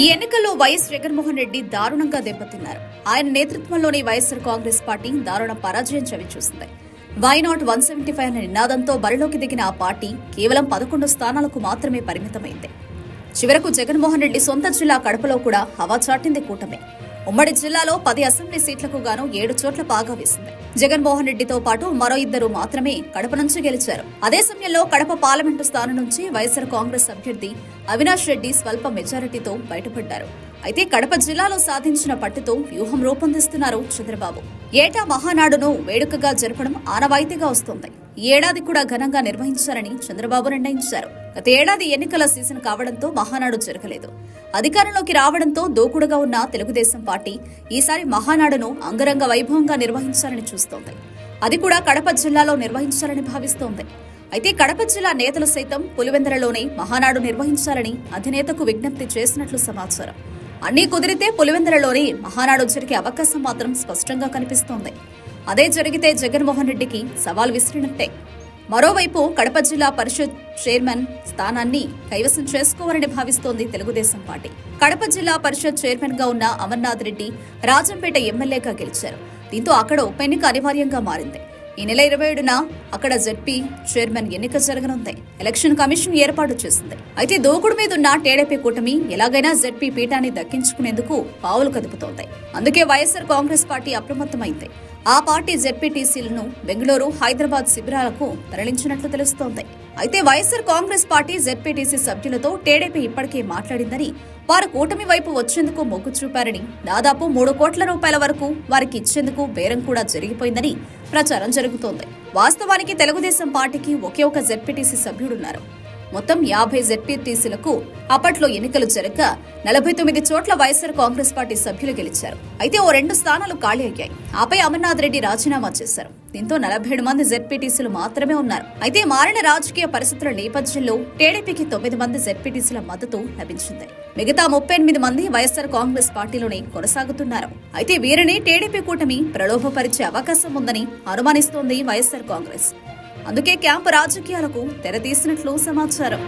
ఈ ఎన్నికల్లో వైఎస్ జగన్మోహన్ రెడ్డి దారుణంగా దెబ్బతిన్నారు. ఆయన నేతృత్వంలోని వైఎస్ఆర్ కాంగ్రెస్ పార్టీ దారుణ పరాజయం చవిచూసింది. Why not one seventy five అనే నినాదంతో బరిలోకి దిగిన ఆ పార్టీ కేవలం పదకొండు స్థానాలకు మాత్రమే పరిమితమైంది. చివరకు జగన్మోహన్ రెడ్డి సొంత జిల్లా కడపలో కూడా హవా చాటింది కూటమి. ఉమ్మడి జిల్లాలో పది అసెంబ్లీ సీట్లకు గాను ఏడు చోట్ల బాగా వేసింది. జగన్మోహన్ రెడ్డితో పాటు మరో ఇద్దరు మాత్రమే కడప నుంచి గెలిచారు. అదే సమయంలో కడప పార్లమెంటు స్థానం నుంచి వైఎస్ఆర్ కాంగ్రెస్ అభ్యర్థి అవినాష్ రెడ్డి స్వల్ప మెజారిటీతో బయటపడ్డారు. అయితే కడప జిల్లాలో సాధించిన పట్టుతో వ్యూహం రూపొందిస్తున్నారు చంద్రబాబు. ఏటా మహానాడును వేడుకగా జరపడం ఆనవాయితీగా వస్తోంది. ఈ ఏడాది కూడా ఘనంగా నిర్వహించాలని చంద్రబాబు నిర్ణయించారు. గత ఏడాది ఎన్నికల సీజన్ కావడంతో మహానాడు జరగలేదు. అధికారంలోకి రావడంతో దూకుడుగా ఉన్న తెలుగుదేశం పార్టీ ఈసారి మహానాడును అంగరంగ వైభవంగా నిర్వహించాలని చూస్తోంది. అది కూడా కడప జిల్లాలో నిర్వహించాలని భావిస్తోంది. అయితే కడప జిల్లా నేతలు సైతం పులివెందరలోనే మహానాడు నిర్వహించాలని అధినేతకు విజ్ఞప్తి చేసినట్లు సమాచారం. అన్నీ కుదిరితే పులివెందులలోని మహానాడు జరిగే అవకాశం మాత్రం స్పష్టంగా కనిపిస్తోంది. అదే జరిగితే జగన్మోహన్ రెడ్డికి సవాల్ విసిరినట్టే. మరోవైపు కడప జిల్లా పరిషత్ చైర్మన్ స్థానాన్ని కైవసం చేసుకోవాలని భావిస్తోంది తెలుగుదేశం పార్టీ. కడప జిల్లా పరిషత్ చైర్మన్గా ఉన్న అమర్నాథ్ రెడ్డి రాజంపేట ఎమ్మెల్యేగా గెలిచారు. దీంతో అక్కడ ఉప ఎన్నిక అనివార్యంగా మారింది. ఈ నెల ఇరవై ఏడున అక్కడ జడ్పీ చైర్మన్ ఎన్నిక జరగనుంది. ఎలక్షన్ కమిషన్ ఏర్పాటు చేసింది. అయితే దోకుడు మీద ఉన్న టీడీపీ కూటమి ఎలాగైనా జడ్పీ పీఠాన్ని దక్కించుకునేందుకు పావులు కదుపుతోంది. అందుకే వైఎస్ఆర్ కాంగ్రెస్ పార్టీ అప్రమత్తమైంది. ఆ పార్టీ జెడ్పీటీసీలను బెంగళూరు హైదరాబాద్ శిబిరాలకు తరలించినట్లు తెలుస్తోంది. అయితే వైఎస్ఆర్ కాంగ్రెస్ పార్టీ జెడ్పీటీసీ సభ్యులతో టీడీపీ ఇప్పటికే మాట్లాడిందని వారు కూటమి వైపు వచ్చేందుకు మొగ్గు చూపారని దాదాపు మూడు కోట్ల రూపాయల వరకు వారికి ఇచ్చేందుకు బేరం కూడా జరిగిపోయిందని ప్రచారం జరుగుతోంది. వాస్తవానికి తెలుగుదేశం పార్టీకి ఒకే ఒక జెడ్పీటీసీ సభ్యుడున్నారు. మొత్తం యాభై జెడ్పీటీసీలకు అప్పట్లో ఎన్నికలు జరగ నలభై తొమ్మిది చోట్ల వైఎస్ఆర్ కాంగ్రెస్ పార్టీ సభ్యులు గెలిచారు. అయితే ఓ రెండు స్థానాలు ఖాళీ అయ్యాయి. ఆపై అమర్నాథ్ రెడ్డి రాజీనామా చేశారు. దీంతో నలభై ఏడు మంది జెడ్పీటీసీలు మాత్రమే ఉన్నారు. అయితే మారిన రాజకీయ పరిస్థితుల నేపథ్యంలో టీడీపీకి తొమ్మిది మంది జెడ్పీటీసీల మద్దతు లభించింది. మిగతా ముప్పై ఎనిమిది మంది వైఎస్ఆర్ కాంగ్రెస్ పార్టీలోనే కొనసాగుతున్నారు. అయితే వీరిని టీడీపీ కూటమి ప్రలోభపరిచే అవకాశం ఉందని అనుమానిస్తోంది వైఎస్ఆర్ కాంగ్రెస్. అందుకే క్యాంపు రాజకీయాలకు తెరతీసినట్లు సమాచారం.